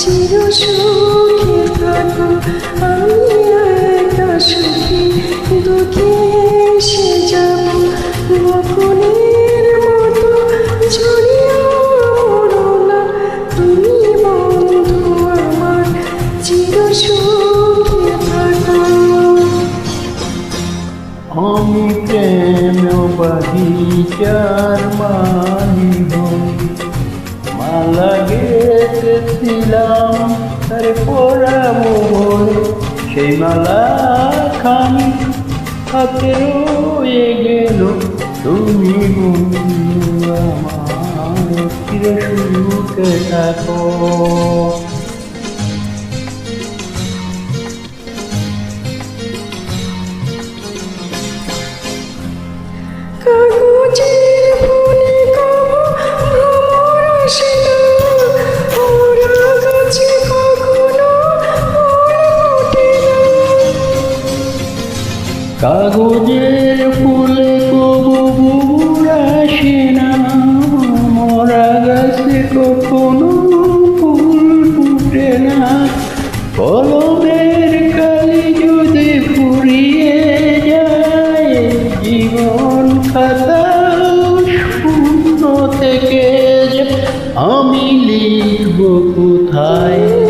চির সুখে থাকো আমি একা সুখী দুঃখে এসে মরো না তুমি বন্ধু আমার চির সুখে থাকো আমি প্রেম বাগিচার মালি হই মালা গেতেছিলাম আরে পরা মোহর সেই মালা খানি হাতে রয়ে গেল। তুমি আমার চির সুখে থাকো। কাগজের ফুলে কবু বুবুর আসে না। মরা গাছে কখনো ফুল ফুটে না। কলমের কালি যদি ফুরিয়ে যায়, জীবন খাতা শূন্য থেকে আমি লিখব কোথায়?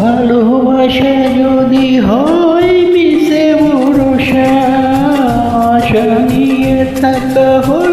ভালোবাসা যদি হয় মিশে মুরুষা আশা নিয়ে থাকা হলো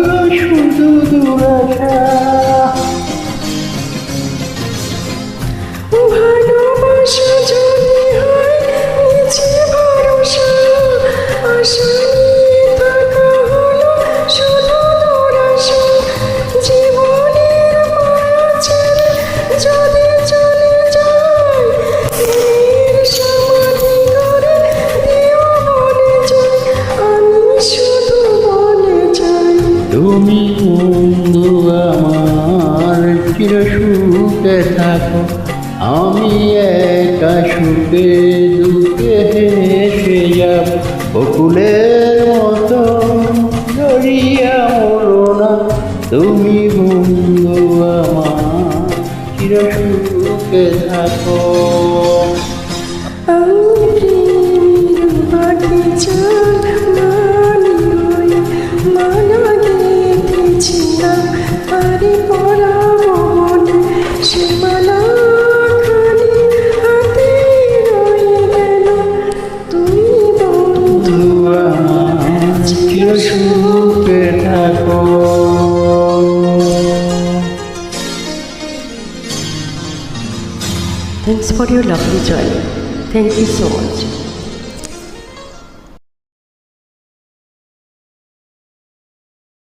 থাকো আমি একা সুখে দুঃখে হেসে যাব। বকুলের মতো জড়িয়া মরো না। তুমি বন্ধু আমার চির সুখে থাকো পরা মনে Thanks for your lovely journey. Thank you so much.